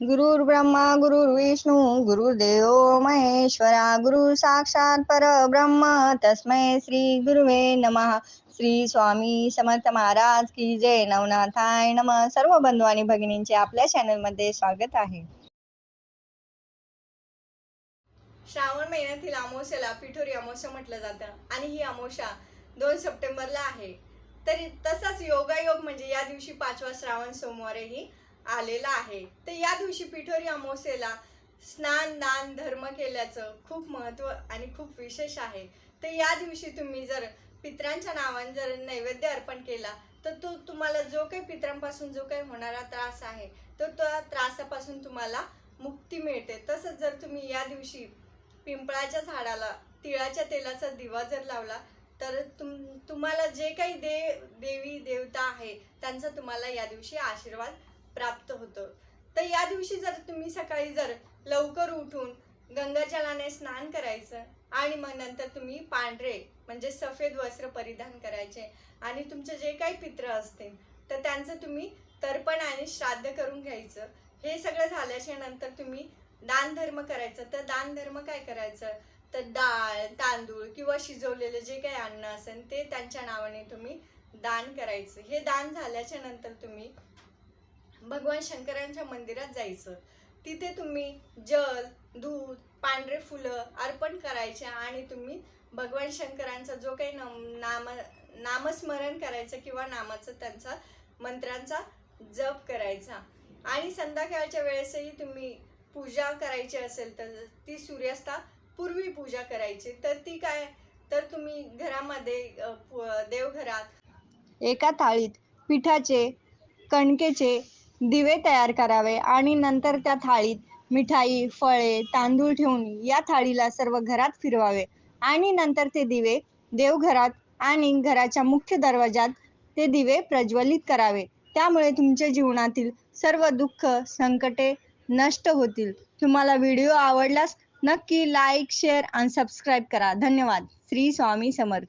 गुरुर् ब्रह्मा गुरुर्विष्णू गुरुर्देव महेश्वरा गुरु साक्षात परब्रह्म. तस्मै श्री गुरुवे नमः. श्री स्वामी समर्थ महाराज की जय. नवनाथाय नम. सर्व बंधू आणि भगिनींचे आपल्या चॅनलमध्ये स्वागत आहे. श्रावण महिन्यातील अमावस्याला पिठोरी अमावस्या म्हटलं जातं आणि ही अमावस्या दोन सप्टेंबरला आहे. तरी तसाच योगायोग म्हणजे या दिवशी पाचवा श्रावण सोमवारही आलेला आहे. तर या दिवशी पिठोरी अमावस्येला स्नान दान धर्म केल्याचं खूप महत्त्व आणि खूप विशेष आहे. तर या दिवशी तुम्ही जर पित्रांच्या नावाने जर नैवेद्य अर्पण केला तर तो तुम्हाला जो काही पित्रांपासून जो काही होणारा त्रास आहे तर त्या त्रासापासून तुम्हाला मुक्ती मिळते. तसंच जर तुम्ही या दिवशी पिंपळाच्या झाडाला तिळाच्या तेलाचा दिवा जर लावला तर तुम तुम्हाला जे काही देव देवी देवता आहे त्यांचा तुम्हाला या दिवशी आशीर्वाद प्राप्त होतं. तर या दिवशी जर तुम्ही सकाळी जर लवकर उठून गंगाजलाने स्नान करायचं आणि मग नंतर तुम्ही पांढरे म्हणजे सफेद वस्त्र परिधान करायचे आणि तुमचे जे काही पित्र असतील तर त्यांचं तुम्ही तर्पण आणि श्राद्ध करून घ्यायचं. हे सगळं झाल्याच्यानंतर तुम्ही दान धर्म करायचं. तर दान धर्म काय करायचं? तर डाळ तांदूळ किंवा शिजवलेलं जे काही अन्न असेल ते त्यांच्या नावाने तुम्ही दान करायचं. हे दान झाल्याच्यानंतर तुम्ही भगवान शंकरांच्या मंदिरात जायचं. तिथे तुम्ही जल दूध पांढरे फुलं अर्पण करायचे आणि तुम्ही भगवान शंकरांचा जो काही नम नाम नामस्मरण करायचं किंवा नामाचं त्यांचा मंत्रांचा जप करायचा. आणि संध्याकाळच्या वेळेसही तुम्ही पूजा करायची असेल तर ती सूर्यास्ता पूर्वी पूजा करायची. तर ती काय तर तुम्ही घरामध्ये पु- देवघरात एका थाळीत पिठाचे कणकेचे दिवे तयार करावे आणि नंतर त्या थाळीत मिठाई फळे तांदूळ ठेवून या थाळीला सर्व घरात फिरवावे. आणि नंतर ते दिवे देवघरात आणि घराच्या मुख्य दरवाजात ते दिवे प्रज्वलित करावे. त्यामुळे तुमच्या जीवनातील सर्व दुःख संकटे नष्ट होतील. तुम्हाला व्हिडिओ आवडल्यास नक्की लाईक शेअर आणि सबस्क्राईब करा. धन्यवाद. श्री स्वामी समर्थ.